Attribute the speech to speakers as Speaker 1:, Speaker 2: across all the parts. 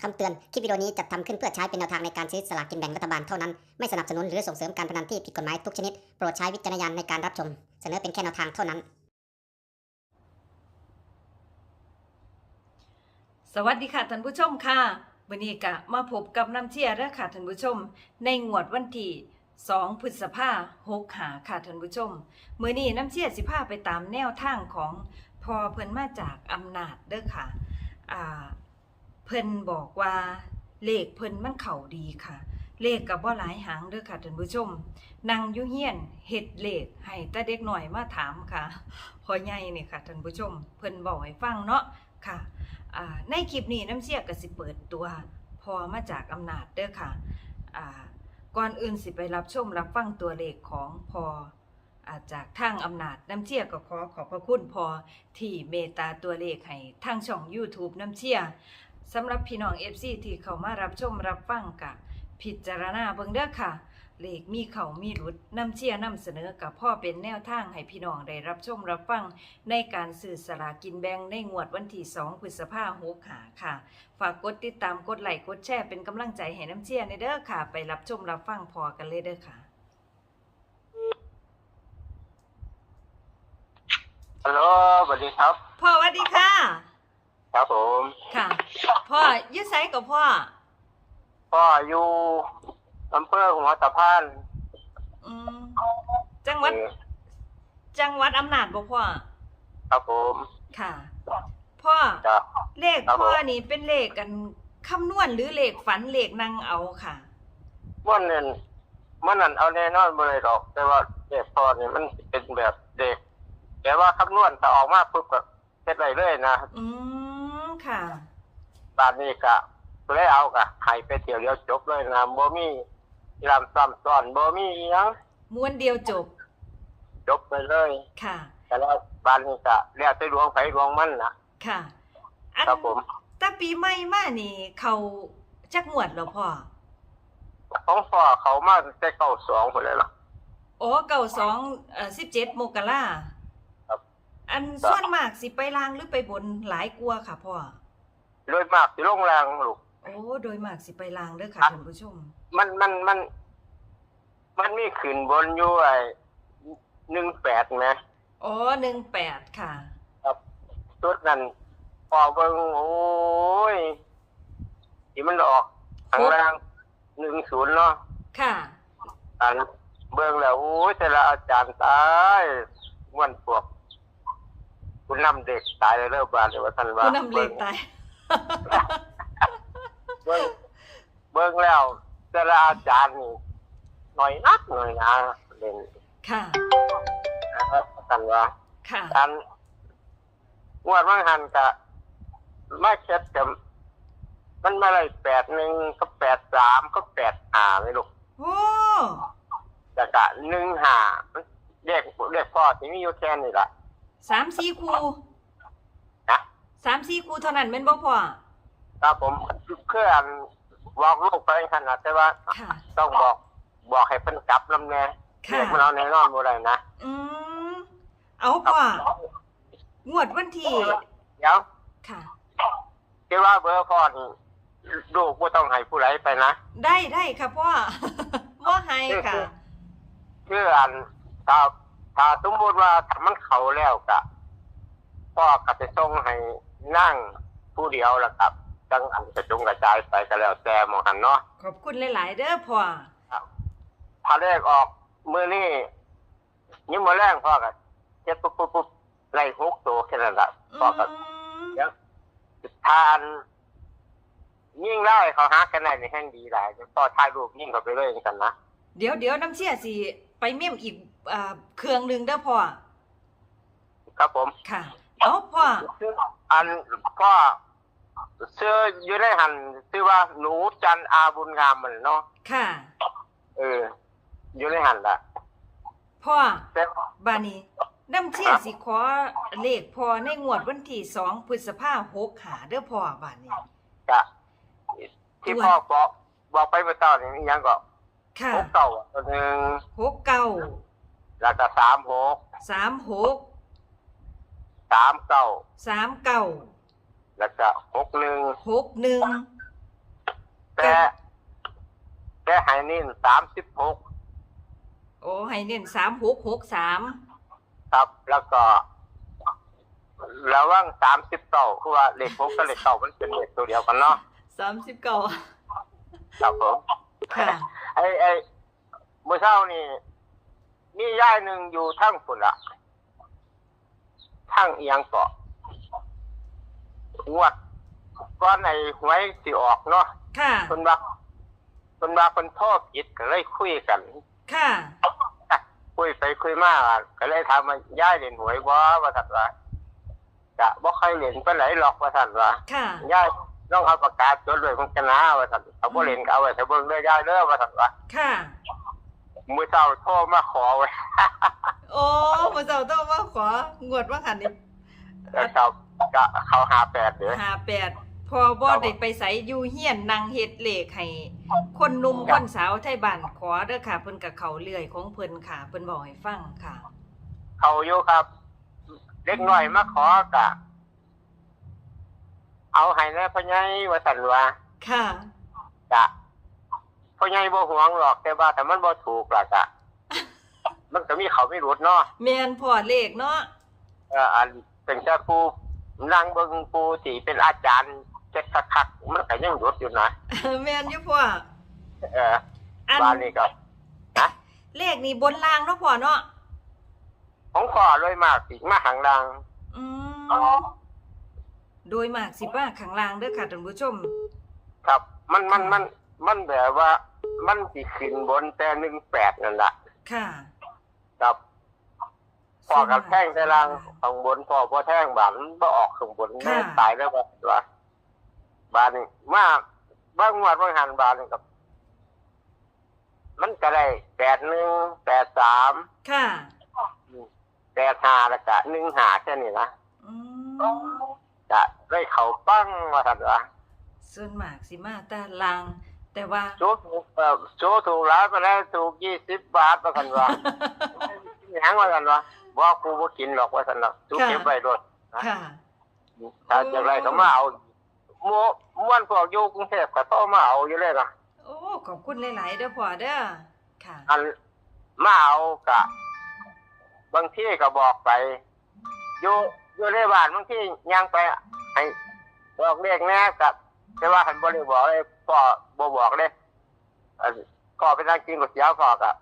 Speaker 1: คำเตือน คลิปวิดีโอนี้จัดทำขึ้นเพื่อใช้เป็นแนวทางในการซื้อสลากกินแบ่งรัฐบาลเท่านั้น ไม่สนับสนุนหรือส่งเสริมการพนันที่ผิดกฎหมายทุกชนิด โปรดใช้วิจารณญาณในการรับชม เสนอเป็นแค่แนวทางเท่านั้น
Speaker 2: สวัสดีค่ะท่านผู้ชมค่ะ วันนี้ก็มาพบกับน้ำเชียร์แล้วค่ะท่านผู้ชม ในงวดวันที่2พฤษภาหกหาค่ะท่านผู้ชม มื้อนี้น้ำเชียร์สิพาไปตามแนวทางของพอเพิ่นมาจากอำนาจเด้อค่ะ อ่า พิ่นบอกว่าเลขเพิ่นมันเข่าดีค่ะ เลขกับว่าหลายหางเด้อค่ะท่านผู้ชมนางยุเฮียนเฮ็ดเลขให้แต่เด็กหน่อยมาถามค่ะพอใหญ่นี่ค่ะท่านผู้ชม เพิ่นบอกให้ฟังเนาะค่ะในคลิปนี้น้ำเสียก็สิเปิดตัวพอมาจากอำนาจเด้อค่ะก่อนอื่นสิไปรับชมรับฟังตัวเลขของพออาจากทางอำนาจน้ำเชียก็ขอขอบพระคุณพอที่เมตตาตัวเลขให้ทางช่อง YouTube น้ำเชีย สำหรับพี่น้อง FC ที่เข้ามารับชมรับฟังกะพิจารณาเบิ่งเด้อค่ะ เลขมีเขามีรุดน้ำเชียนำเสนอกับพ่อเป็นแนวทางให้พี่น้องได้รับชมรับฟัง ในการสื่อสลากินแบ่งในงวดวันที่2พฤษภาคมหาค่ะ ฝากกดติดตามกดไลค์กดแชร์เป็นกำลังใจให้น้ำเชียร์ในเด้อค่ะ ไปรับชมรับฟังพอกันเลยเด้อค่ะ
Speaker 3: ฮัลโหลสวัสดีครับ
Speaker 2: พ่อสวัสดีค่ะ
Speaker 3: ครับผม
Speaker 2: ค่ะ พ่ออยืดไซกับพ่อ
Speaker 3: พ่ออยู่อำเภอหัวตะพาน
Speaker 2: อืมจังหวัด
Speaker 3: เออ
Speaker 2: จังหวัดอำนาจบ่พ่อ
Speaker 3: ครับผม
Speaker 2: ค่ะ พ่อ
Speaker 3: จะ
Speaker 2: เลข
Speaker 3: ครับผม
Speaker 2: พ่อนี่เป็นเลขกันคำนวณหรือเลขฝันเลขนั่งเอาค่ะ
Speaker 3: มันนั่นมันนั่นเอาแน่นอนบ่เลยหรอก แต่ว่าเด็กพ่อนี่มันเป็นแบบเด็ก แต่ว่าคำนวณถ้าออกมาปุ๊บก็เฮ็ดไรเลยนะ
Speaker 2: อืมค่ะ
Speaker 3: ตอนนี้ก็เลยเอากะให้ไปเที่ยวเดียวจบเลยนะบ่มีลำซ้ำซ้อนบ่มีอิหยัง
Speaker 2: ม้วนเดียวจบ
Speaker 3: จบไปเลย
Speaker 2: ค่ะ
Speaker 3: แต่แล้วบ้านนี้ก็แล้วแต่ดวงไผดวงมันน่ะ
Speaker 2: ค่ะ อัน
Speaker 3: ครับผม
Speaker 2: แต่ปีใหม่มานี่ เขาจักงวดแล้วพ่อ
Speaker 3: ของพ่อเขามาแต่เก้าสองหมดเลยล่ะ
Speaker 2: โอ้เก่าสองเอ่อสิบเจ็ดมกรา
Speaker 3: ครับ
Speaker 2: อันส่วนมากสิไปลางหรือไปบนหลายกลัวาค่ะพ่อ
Speaker 3: โดยมากสิลงแรงลูก
Speaker 2: โอ้โดยมากสิไปลางเด้อค่ะ
Speaker 3: ครับ
Speaker 2: ท่านผู้ชม
Speaker 3: มันมันมัน มันมีขึ้นบนอยู่ไอ้หนึ่งแปดไหม
Speaker 2: อ๋อหนึ่งแปดค่ะ
Speaker 3: ชุดนั้นพอเบิ่งโอ้ยที่มันออกข้างล่างหนึ่งศูนย์เนาะ
Speaker 2: ค่ะ
Speaker 3: อันเบิ่งแล้วโอ้ยแต่ละอาจารย์ตายมันพวกคุณนำเด็กตายเลยเริ่มบานเลยว่าท่านว่า
Speaker 2: ผู้นำเลขตาย
Speaker 3: เบิ่งเบิ่งแล้ว แต่ละอาจารย์นี่หน่อยนักหน่อยนะเล่น
Speaker 2: ค่ะ
Speaker 3: นะครับท่านว่า
Speaker 2: ค่ะ
Speaker 3: การงวดว่างหันกะไม่เช็ดกับมันมาเลยแปดหนึ่งก็แปดสามก็แปดห้าไม่ลูก
Speaker 2: โอ้
Speaker 3: แต่กะหนึ่งห้ามันเรียกเรียกพ่อที่มีอยู่แค่นี้ละ
Speaker 2: สามสี่คู
Speaker 3: นะ
Speaker 2: สามสี่ คูเท่านั้นแม่นบ่พ่อ
Speaker 3: ครับผมเพื่อนบอกลูกไปขนาดแต่ว่า
Speaker 2: ค่ะ
Speaker 3: ต้องบอกบอกให้เพิ่นกลับลำแน่
Speaker 2: ค่ะ
Speaker 3: เรียกมันเอาแน่นอนบ่ได้นะ
Speaker 2: อืมเอาพ่องวดวันที่
Speaker 3: เดี๋ยว
Speaker 2: ค่ะ
Speaker 3: คิดว่าเบอร์พ่อนี่ลูกบ่ต้องให้ผู้ใดไปนะ
Speaker 2: ได้ได้ค่ะพ่อบ่ให้ค่ะ
Speaker 3: คืออันถ้าถ้าสมมติว่าถ้ามันเขาแล้วกะพ่อก็จะส่งให้ นั่งผู้เดียวแล้วกับจังอันกระจงกระจายไปก็แล้วแต่หมองหันเนาะ
Speaker 2: ขอบคุณหลาย ๆ เด้อพ่อ
Speaker 3: พาเลขออกมือนี่ยิ้มมาแรงพ่อก็เจ็ดปุ๊บปุ๊บปุ๊บไล่หกตัวแค่นั้นละพ่อก็
Speaker 2: อืม
Speaker 3: เดี๋ยวทานยิ่งเล่าให้เขาหาคะแนนในแห่งดีหลายพ่อถ่ายรูปยิ่งเขาไปเลยกันนะ
Speaker 2: เดี๋ยวเดี๋ยวน้ำเชี่ยสิไปเมี่ยมอีกอ่าเครื่องหนึงเด้อพ่อ
Speaker 3: ครับผม
Speaker 2: ค่ะเอาพ่อ
Speaker 3: อันก็เสื้ออยู่ในหันชื่อว่าหนูจันอาบุญงามมันเนาะ
Speaker 2: ค่ะ
Speaker 3: เออ อยู่ในหันละ
Speaker 2: พ่อ
Speaker 3: แต่
Speaker 2: บานี้น้ำเชี่ยสิขอเลขพ่อในงวดวันที่สองพฤษภาหกหาเด้อพ่อบานี้
Speaker 3: กะที่พ่อบอกบอกไปเมื่อตอนนี้ยังก็
Speaker 2: ค่ะ
Speaker 3: หกเก่าตัวหนึ่ง
Speaker 2: หกเก้า
Speaker 3: แล้วก็สามหก
Speaker 2: สามหก
Speaker 3: สามเก้า
Speaker 2: สามเก้า
Speaker 3: แล้วก็หกหนึ่ง
Speaker 2: หกหนึ่ง
Speaker 3: แต่แต่ให้นิ่นสามสิบหก
Speaker 2: โอ้ให้เน้นสามหกหกสาม
Speaker 3: ครับแล้วก็ระว่างสามสิบเก้าคือว่าเลขหกกับเลขเก้ามันเป็นเลขตัวเดียวกันเนาะ
Speaker 2: สามสิบเก้า
Speaker 3: ครับผม
Speaker 2: ค่ะ
Speaker 3: ไอ้ไอ้เมื่อเช้านี่มีย่ายหนึ่งอยู่ทั้งฝุ่นละ ทั้งเอียงเกาะงวดก้อนในหวยสิออกเนาะ
Speaker 2: ค่ะ
Speaker 3: คนว่าคนว่าคนโทษผิดก็เลยคุยกัน
Speaker 2: ค่ะ
Speaker 3: คุยไปคุยมาก็เลยถามว่าย่ายเล่นหวยบ่ว่าสัตว์ว่าจะบ่ค่อยเล่นไปไหนหรอกว่าสัตว์ว่า
Speaker 2: ค่ะ
Speaker 3: ย่ายต้องเอาประกาศจดเลยมันกันนะว่าสัตว์เขาบ่เล่นก็เอาไว้แต่เบิ่งเด้อย่ายเด้อว่าสัตว์ว่า
Speaker 2: ค่ะ
Speaker 3: มื้อเช้าโทรมาขอไว้
Speaker 2: โอ้มา เจ้าต้องมาของวดว่าหันนี่
Speaker 3: นะครับก็เขาหาแปดเด้อ
Speaker 2: หาแปดพอบ่ได้ไปใส่อยู่เฮียนนางเฮ็ดเลขให้คนหนุ่มคนสาวไทยบ้านขอเด้อค่ะเพิ่นกับเขาเลื่อยของเพิ่นค่ะเพิ่นบอกให้ฟังค่ะ
Speaker 3: เขาอยู่ครับ เล็กน้อยมาขอกะเอาให้แน่พ่อใหญ่ว่าสันว่า
Speaker 2: ค่ะ
Speaker 3: กะพ่อใหญ่บ่หวงหรอกแต่ว่าแต่มันบ่ถูกล่ะกะ มันก็มีเขาไม่รู้เนาะ
Speaker 2: แม่นพอเลขเนาะ
Speaker 3: เอออันเป็นเจ้าครูนั่งเบิ่งครูที่เป็นอาจารย์เจ็ดคักๆมันก็ยังหยุดอยู่นะ
Speaker 2: แม่นอยู่พ่อ
Speaker 3: เออ
Speaker 2: อัน
Speaker 3: บ้านนี้ก็นะ
Speaker 2: เลขนี่บนล่างเนาะพ่อเนาะ
Speaker 3: ของขอเลยมากสิมาหางดัง
Speaker 2: อืมโดยมากสิว่าข้างล่างเด้อค่ะท่านผู้ชม
Speaker 3: ครับ มันมันมันมันแบบว่า มันสิขึ้นบนแต่หนึ่งแปดนั่นแหละ
Speaker 2: ค่ะ
Speaker 3: ครับ พอกับแท่งแต่ล่างข้างบนพอพอแท่งบานบ่ออกข้างบน
Speaker 2: ค่ะ
Speaker 3: แม่ตายแล้วบ่ว่าบานนี่มาบ้างงวดบางหันบานนี่กับ มันก็ได้แปดหนึ่งแปดสาม
Speaker 2: ค่ะ
Speaker 3: แปดห้าแล้วก็หนึ่งห้าแค่นี้นะ
Speaker 2: อืม
Speaker 3: จะได้เข่าปั้งว่าสันวะ
Speaker 2: ส่วนมากสิมาแต่ล่าง แต่ว่า
Speaker 3: โชว์ถูกเอ่อโชว์ถูกร้านไปแล้วถูกยี่สิบบาทว่าสันวะ หยังว่าสันวะบอกกูบ่กินหรอกว่าสันวะถูก
Speaker 2: ค่ะ
Speaker 3: เก็บไว้รถ
Speaker 2: ค่ะ
Speaker 3: ถ้าจะไรก็มาเอาโมม้วนพวกอยู่กรุงเทพก็ต้องมาเอาอยู่เลยนะ
Speaker 2: โอ้ขอบคุณหลายๆเด้อพ่อเด้อค่ะ
Speaker 3: อันมาเอากะบางที่ก็บอกไปอยู่อยู่ในบ้านบางที่ยังไปให้บอกเรียกแน่กับแต่ว่าหันบริบอกเลยพ่อบ่บอกเลยอันก็ไปนั่งกินก๋วยเตี๋ยวพ่อกับ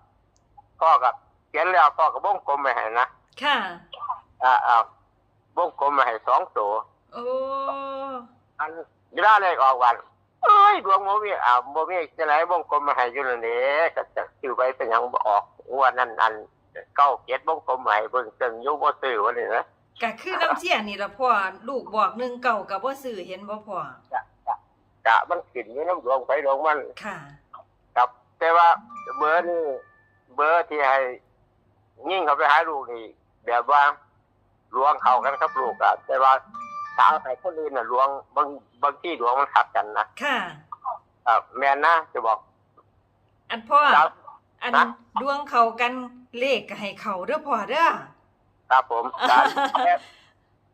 Speaker 3: พ่อกับ เขียนแล้วพ่อกับวงกลมมาให้นะ
Speaker 2: ค่ะ
Speaker 3: อ่าอ่าวงกลมมาให้สองตัว
Speaker 2: โอ้
Speaker 3: อันเวลาเลขออกวันเอ้ยดวงโมมีอ่าโมมีจะไหนวงกลมมาให้อยู่นั่นเด้ก็จะซื้อไปเป็นหยังบ่ออกงวดนั้นอันเก้าเก็ดวงกลมใหม่เบิ่งตึงอยู่บ่ซื้อวันนี้นะ
Speaker 2: ก็คือน้ำเชี่ยนี่ละพ่อลูกบอกหนึ่งเก่ากับว่าซื้อเห็นบ่พ่อ
Speaker 3: กะมันขึ้นอยู่น้ำดวงไปดวงมัน
Speaker 2: ค่ะ
Speaker 3: กับแต่ว่าเบอร์นี่เบอร์ที่ให้ ยิ่งเขาไปหาลูกนี่แบบว่าลวงเขากันครับลูกอะแต่ว่าสาวใส่คนอื่นน่ะลวงบางบางที่ลวงมันขัดกันนะ
Speaker 2: ค่ะ
Speaker 3: อ่าแม่นนะจะบอก
Speaker 2: อันพ่อ
Speaker 3: สาว
Speaker 2: อัน
Speaker 3: ฮะ
Speaker 2: ดวงเขากันเลขก็ให้เขาเด้อพ่อเด้อ
Speaker 3: ครับผมการ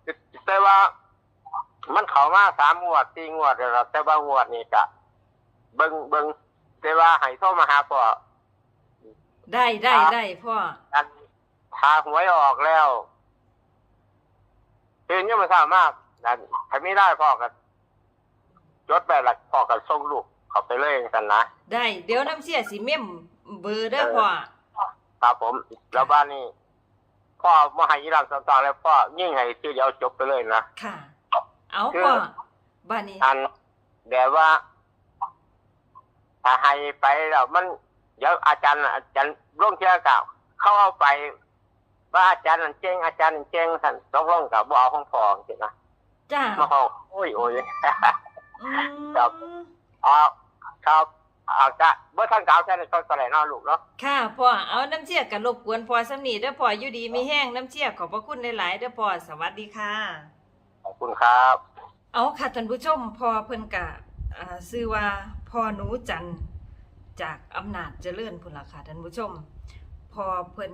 Speaker 3: แต่แต่ว่า มันเข้ามาสามงวดสี่งวดแล้วล่ะแต่ว่างวดนี่กะเบิ่งเบิ่งแต่ว่าให้โทรมาหาพ่อ
Speaker 2: ได้ได้
Speaker 3: ครับ
Speaker 2: ได้พ่อ
Speaker 3: อัน ทาหวยออกแล้วเห็นยังไม่ทราบมากนั่นถ้าไม่ได้พ่อก็จดไปละพ่อก็ส่งลูกเขาไปเลยกันนะ
Speaker 2: ได้ เดี๋ยวน้ำเชี่ยสิเมมเบอร์เด้อพ่อ
Speaker 3: ครับผม แล้วบ้านนี้พ่อมาให้ยีรังต่างๆแล้วพ่อยิ่งให้ทีเดียวจบไปเลยนะ
Speaker 2: ค่ะ เอา
Speaker 3: คือ
Speaker 2: พ่อบ้านนี้
Speaker 3: อันแบบว่าถ้าให้ไปแล้วมันเดี๋ยวอาจารย์น่ะอาจารย์ร่วงเชื่อกับเขาเอาไป ว่าอาจารย์นั่นเจ๊งอาจารย์นั่นเจ๊งท่านต้องร่องกับบ่เอาของพองจริงนะ
Speaker 2: จ้า
Speaker 3: มาห้องโอ้ยโอ้ย
Speaker 2: อืม
Speaker 3: ครับเอาครับเอาจะเมื่อท่านกล่าวแค่ในต้นกระไรนอลูกเนาะ
Speaker 2: ค่ะพ่อเอาน้ำเชี่ยกับรบกวนพ่อสำนีเด้อพ่ออยู่ดีมีแห้งน้ำเชี่ยขอบพระคุณหลายๆเด้อพ่อสวัสดีค่ะ
Speaker 3: ขอบคุณครับ
Speaker 2: เอาค่ะท่านผู้ชมพอเพิ่นกะอ่าชื่อว่าพ่อหนูจันทร์จากอำนาจเจริญพุ่นล่ะค่ะท่านผู้ชม พอเพิ่น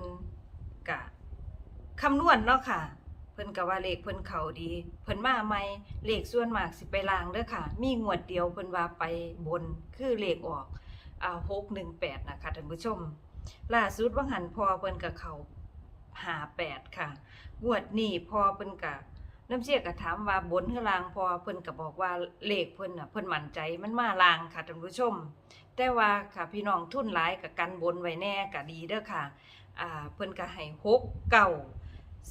Speaker 2: กะ คำนวณเนาะค่ะ เพิ่นก็ว่าเลขเพิ่นเขาดี เพิ่นมาใหม่เลขส่วนมากสิไปลางเด้อค่ะ มีงวดเดียวเพิ่นว่าไปบนคือเลขออกอ่า618นะคะท่านผู้ชมล่าสุดว่าหันพอเพิ่นก็เข้า58ค่ะงวดนี้พอเพิ่นก็น้ำเชี่ยก็ถามว่าบนหรือลางพอเพิ่นก็บอกว่าเลขเพิ่นน่ะเพิ่นมั่นใจมันมาลางค่ะท่านผู้ชม แต่ว่าค่ะพี่น้องทุนหลายกับกันบนไว้แน่ก็ดีเด้อค่ะอ่าเพิ่นก็ให้หกเก่า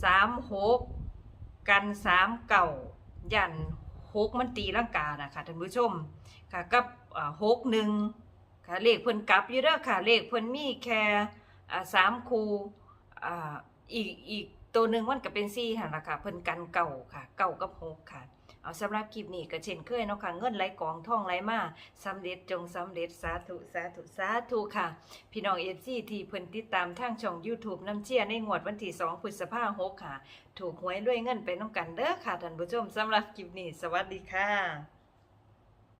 Speaker 2: สามหกกันสามเก่ายันหกมันตีร่างกานะคะท่านผู้ชมค่ะกับหกหนึ่งค่ะเลขเพิ่นกลับอยู่เด้อค่ะเลขเพิ่นมีแค่สามคูอีกอีกตัวหนึ่งมันก็เป็นสี่หันละค่ะเพิ่นกันเก่าค่ะเก่ากับหกค่ะ เอาสำหรับคลิปนี้ก็เช่นเคยเนาะค่ะเงินไหลกองท่องไหลมาสำเร็จจงสำเร็จสาธุสาธุสาธุค่ะ พี่น้องเอฟซีที่เพิ่นติดตามทางช่อง YouTube น้ำเชียในงวดวันที่2พฤษภาคม6ค่ะ ถูกหวยด้วยเงินไปน้องกันเด้อค่ะท่านผู้ชมสำหรับคลิปนี้ สวัสดีค่ะ